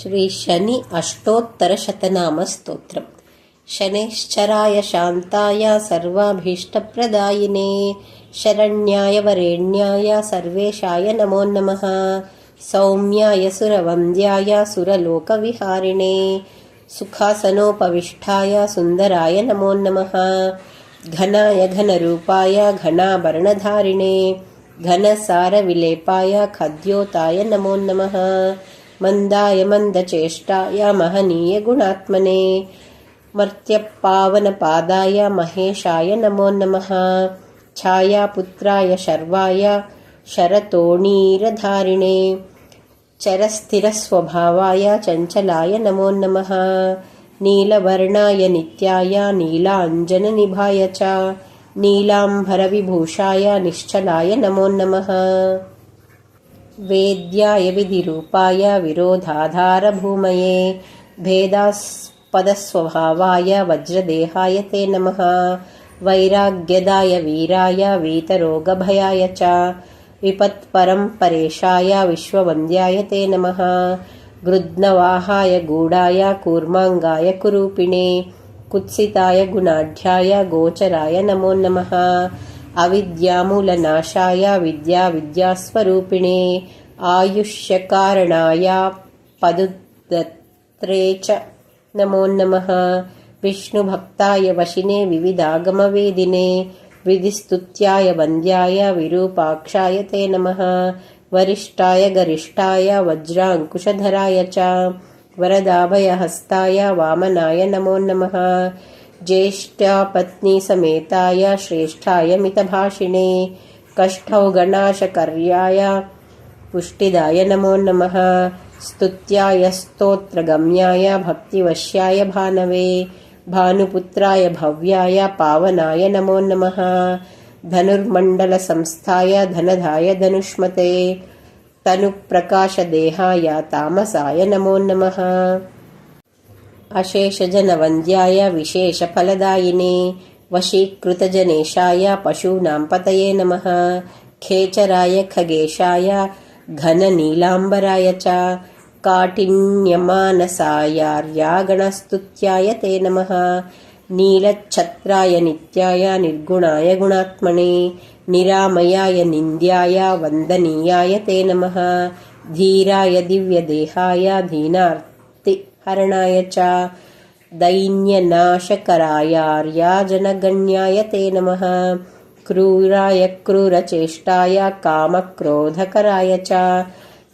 श्रीशनि अष्टोत्तरशतनामस्तोत्रम्। शनैश्चराय शान्ताय सर्वाभीष्टप्रदायिने शरण्याय वरेण्याय सर्वेशाय नमो नमः सौम्याय सुरवन्द्याय सुरलोकविहारिणे सुखासनोपविष्टाय सुन्दराय नमो नमः घनाय घनरूपाय घनाभरणधारिणे घनसारविलेपाय खद्योताय नमो नमः मन्दाय मन्दचेष्टाय महनीयगुणात्मने मर्त्यपावनपादाय महेशाय नमो नमः। छायापुत्राय शर्वाय शरतोणीरधारिणे। चरस्थिरस्वभावाय चञ्चलाय नमो नमः। नीलवर्णाय नित्याय नीलाञ्जननिभाय च। नीलाम्भरविभूषाय निश्चलाय नमो नमः वेद्याय विधिरूपाय विरोधाधारभूमये भेदास्पदस्वभावाय वज्रदेहाय ते नमः। वैराग्यदाय वीराय वीतरोगभयाय च। विपत्परम्परेशाय विश्ववन्द्याय ते नमः। गृध्नवाहाय गूढाय कूर्माङ्गाय कुरूपिणे। कुत्सिताय गुणाढ्याय गोचराय नमो नमः अविद्यामूलनाशाय विद्याविद्यास्वरूपिणे आयुष्यकारणाय पदुदत्रे च नमो नमः। विष्णुभक्ताय वशिने विविधागमवेदिने विधिस्तुत्याय वन्द्याय विरूपाक्षाय ते नमः। वरिष्ठाय गरिष्ठाय वज्राङ्कुशधराय च। वरदाभयहस्ताय वामनाय नमो नमः ज्येष्ठापत्नीसमेताय श्रेष्ठाय मितभाषिणे कष्टौगणाशकर्याय पुष्टिदाय नमो नमः। स्तुत्याय स्तोत्रगम्याय भक्तिवश्याय भानवे। भानुपुत्राय भव्याय पावनाय नमो नमः। धनुर्मण्डलसंस्थाय धनधाय धनुष्मते। तनुप्रकाशदेहाय तामसाय नमो नमः। अशेषजनवन्द्याय विशेषफलदायिने वशीकृतजनेशाय पशूनां पतये नमः। खेचराय खगेशाय घननीलाम्बराय च काठिन्यमानसायार्यागणस्तुत्याय ते नमः। नीलच्छत्राय नित्याय निर्गुणाय गुणात्मने निरामयाय निन्द्याय वन्दनीयाय ते नमः। धीराय दिव्यदेहाय धीनार्थ हरणाय च दैन्यनाशकरायार्याजनगण्याय ते नमः। क्रूराय क्रूरचेष्टाय कामक्रोधकराय च।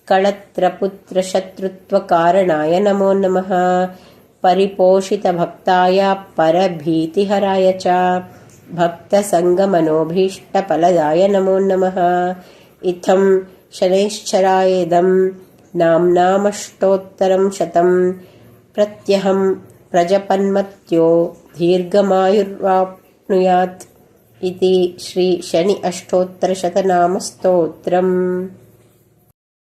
कळत्रपुत्रशत्रुत्वकारणाय नमो नमः। परिपोषितभक्ताय परभीतिहराय च। भक्तसङ्गमनोभीष्टफलदाय नमो नमः। इत्थं शनैश्चरायेदम् नाम्नामष्टोत्तरं शतं प्रत्यहं प्रजपन्मत्यो दीर्घमायुर्वाप्नुयात् इति श्रीशनि अष्टोत्तरशतनामस्तोत्रम्